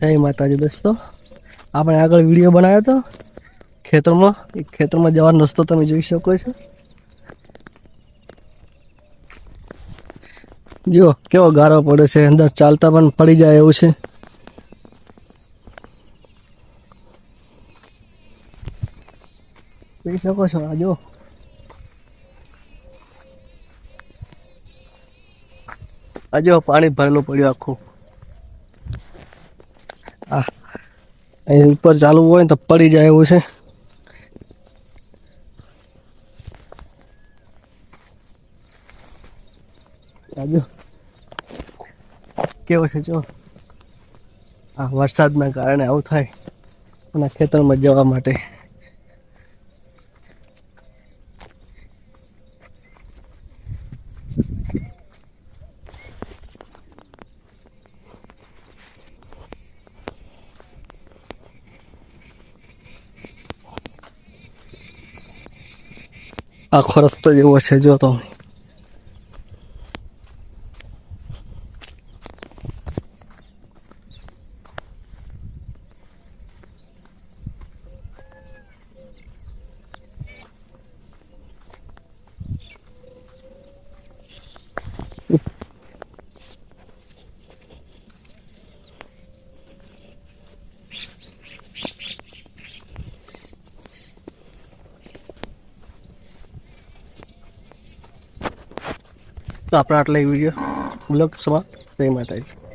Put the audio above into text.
જય માતાજી દોસ્તો. આપણે આગળ વીડિયો બનાવ્યો હતો ખેતરમાં, એ ખેતરમાં જવાનો રસ્તો તમે જોઈ શકો છો. જો કેવો ગારો પડે છે, અંદર ચાલતા પણ પડી જાય એવું છે. જોઈ શકો છો, આ જો આ પાણી ભરેલું પડ્યું આખું. અહીં ઉપર ચાલુ હોય ને તો પડી જાય એવું છે. આ કેવો છે જો? આ વરસાદના કારણે આવું થાય, અને ખેતરમાં જવા માટે. આખો રસ્તો જેવો છે જો તો તો આપણે આટલા વીડિયો બ્લોગ સમાપ્ત. જય માતાજી.